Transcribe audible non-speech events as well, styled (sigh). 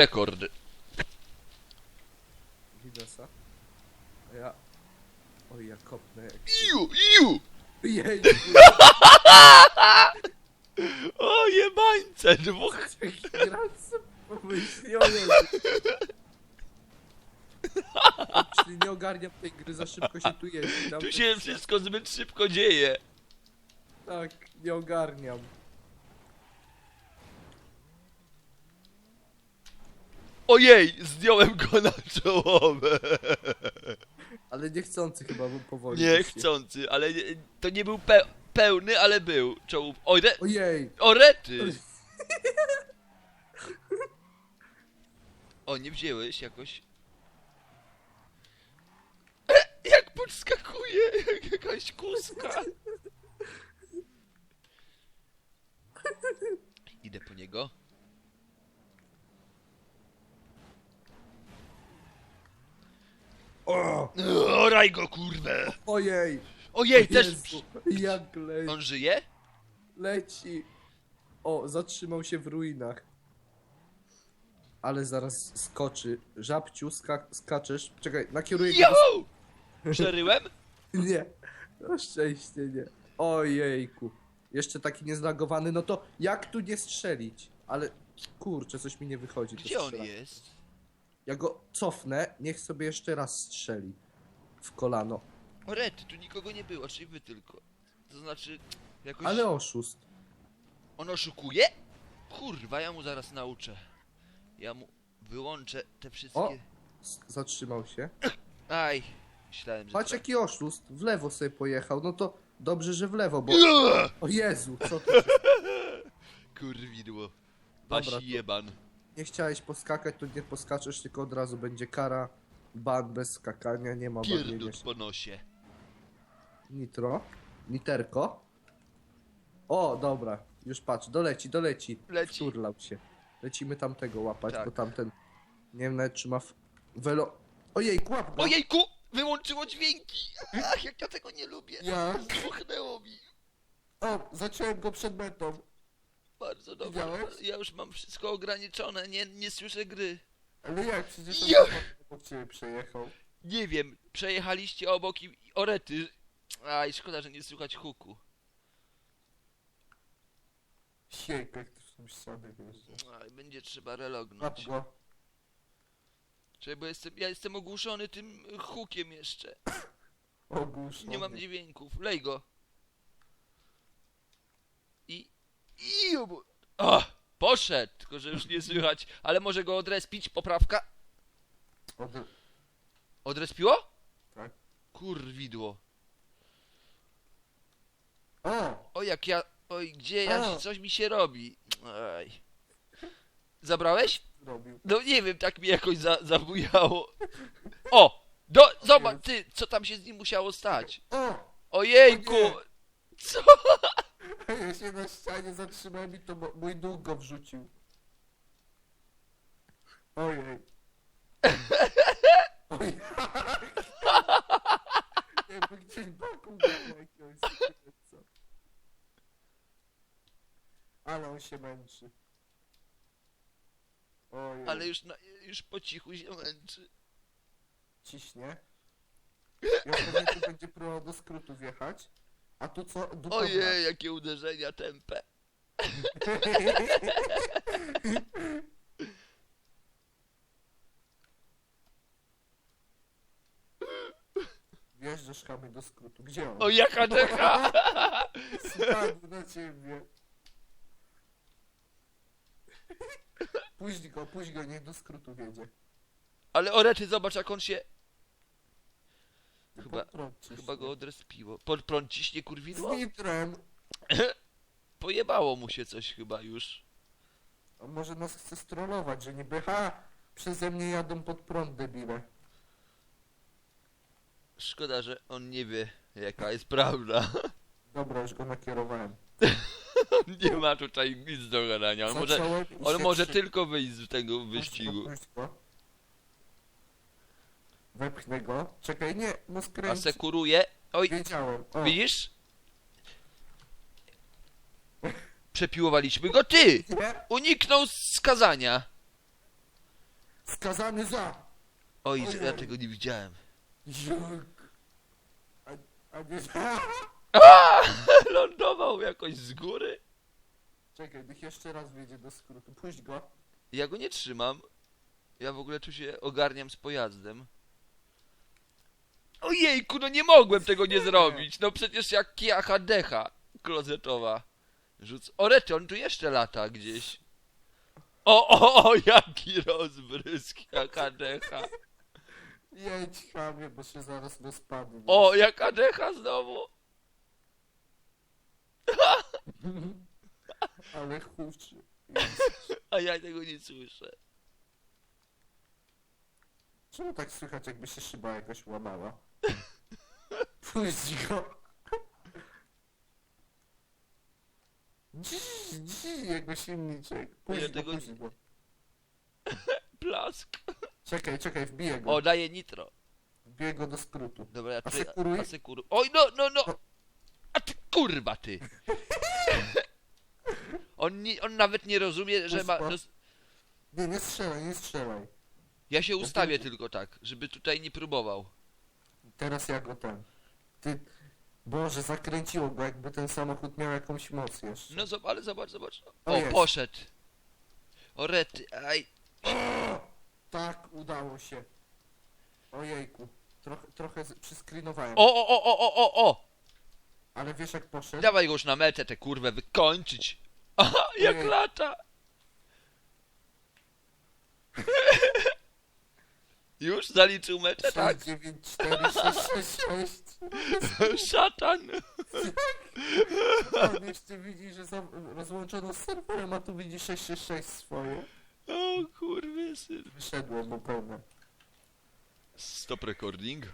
Rekord. Widesa. A ja... Oj, ja kopnę jak... Iu, iu! Jej, (laughs) O jebańce, dwóch. Jezu. (laughs) Czyli nie ogarniam tej gry, za szybko się tu jeździ. Tam Tu się wszystko zbyt szybko dzieje. Tak, nie ogarniam. Ojej, zdjąłem go na czołowę. Ale niechcący chyba, bo powoli. Nie wyszli. chcący, ale nie, to nie był pe pełny, ale był. Czołów. Ore Ojej! orety! O, nie wzięłeś jakoś. E, jak podskakuje, jak (laughs) jakaś kuska. Idę po niego. O! Oraj go, kurwę! Ojej! Ojej, też... Jezu, Jak leci. On żyje? leci. O, zatrzymał się w ruinach. Ale zaraz skoczy. Żabciu, ska skaczesz. Czekaj, nakieruję go. Yo! Przeryłem? do- (laughs) Nie. Na szczęście nie. Ojejku. Jeszcze taki niezlagowany, no to jak tu nie strzelić? Ale kurczę, coś mi nie wychodzi. Gdzie on jest? Ja go cofnę, niech sobie jeszcze raz strzeli. W kolano. O rety, tu nikogo nie było, czyli wy tylko. To znaczy, jakoś... Ale oszust. On oszukuje? Kurwa, ja mu zaraz nauczę. Ja mu wyłączę te wszystkie... O! S- Zatrzymał się. Aj, myślałem, że... Patrz jaki oszust. W lewo sobie pojechał. No to dobrze, że w lewo, bo... O Jezu, co ty? Kurwidło. Dobra, to- Wasi jeban. Nie chciałeś poskakać, to nie poskaczesz, tylko od razu będzie kara. Ban bez skakania, nie ma bawienia Pierdut się. po nosie. Nitro. Niterko. O, dobra. Już patrz, doleci, doleci. Leci. Turlał się. Lecimy tamtego łapać, Tak. bo tamten... Nie wiem nawet czy ma... W... Welo... Ojej, łap go! Ojejku! Wyłączyło dźwięki! Ach, jak ja tego nie lubię! Ja... Dmuchnęło mi! O, zacząłem go przed metą. Bardzo dobrze. Widziałeś? Ja już mam wszystko ograniczone, nie, nie słyszę gry. Ale jak? Przecież on Ja- obok ciebie przejechał. Nie wiem, przejechaliście obok i i orety. Aj, szkoda, że nie słychać huku. Siejk, jak ty w ścianę wjeżdżasz. Aj, będzie trzeba relognąć. go. Czekaj, bo jestem, ja jestem ogłuszony tym hukiem jeszcze. (coughs) Ogłusz. Nie mam dźwięków. Lej go. I... I... obu- O! Poszedł! Tylko, że już nie słychać. Ale może go odrespić? Poprawka? Odrespiło? Tak. Kurwidło. O! O, jak ja... Oj, gdzie ja... O! Coś mi się robi. Aj. Zabrałeś? Robił. No nie wiem, tak mi jakoś za, zabujało. O! Do, zobacz, ty, co tam się z nim musiało stać? Ojejku! O nie. Co? (laughs) Ja się na ścianie zatrzymałem i to mo- mój duch go wrzucił. Ojej. Jakby gdzieś boku było jakiegoś co. Ale on się męczy. Ojej. Ale już, na, już po cichu się męczy. ciśnie. Ja pewnie tu będzie próbował do skrótu wjechać. A tu co? Dupa Ojej, jakie uderzenia tempe. (laughs) Chamy do skrótu. Gdzie on? O, jaka decha! Spadł na ciebie. Puść go, puść go, niech do skrótu wiedzie. Ale orety, zobacz jak on się... Chyba- prąd ciśnie. Chyba go odrespiło. Pod prąd ciśnie Z kurwidło? nitrem. (laughs) Pojebało mu się coś chyba już. A może nas chce strollować, że niby ha, przeze mnie jadą pod prąd debile. Szkoda, że on nie wie jaka jest prawda. Dobra, już go nakierowałem. (laughs) nie ma tutaj nic do gadania. On może, Zacząłem on się może krzy- tylko wyjść z tego wyścigu. Wepchnę go. Czekaj, nie, no A skręć. sekuruje. Oj, Wiedziałem. O, widzisz? (laughs) Przepiłowaliśmy go. Ty! Nie? Uniknął skazania. skazany za... Oj, ja tego nie widziałem. A, a nie... (laughs) A! Lądował jakoś z góry. Czekaj, niech jeszcze raz wyjdzie do skrótu. Puść go. Ja go nie trzymam. Ja w ogóle tu się ogarniam z pojazdem. Ojejku, no nie mogłem tego nie zrobić. No przecież jak kiacha decha klozetowa. Rzuc... O rety, on tu jeszcze lata gdzieś. O, o, o, jaki rozbrysk, jaka decha. Jedź, chamie, bo się zaraz rozpadnie. O, jaka decha znowu. (laughs) Ale huczy. A ja tego nie słyszę. Czemu tak słychać, jakby się szyba jakoś łamała? (laughs) Puść go. Dziś, dziś, jego silniczek. Puść Ja go, tego puść nie- go. (laughs) Plask. Czekaj, czekaj, wbiję go. O, daje nitro. Wbiję go do skrótu. Dobra, ja tutaj... Asekuruj. Asekuruj. Oj, no, no, no! A ty kurwa, ty! (laughs) On, nie, on nawet nie rozumie, że ma... Roz- Nie, nie strzelaj, nie strzelaj. Ja się ustawię tylko tak, żeby tutaj nie próbował. Teraz ja go ten. Ty... Boże, zakręciło go, jakby ten samochód miał jakąś moc jeszcze. No zobacz, ale zobacz, zobacz. O, O, poszedł. O rety, aj. Tak, udało się. Ojejku. Trochę, trochę z- przyskrinowałem. O, o, o, o, o, o, o! Ale wiesz jak poszedł? Dawaj go już na metę, tę kurwę wykończyć. (laughs) Aha, jak Ojej. lata! (laughs) Już zaliczył metę, tak? 6, 9, 4, 6, 6, 6. Szatan! (laughs) On jeszcze widzi, że za, rozłączono z serwerem, a tu widzi 666 swoje. O kurwy syn. Wyszedłem mu pełne. Stop recording.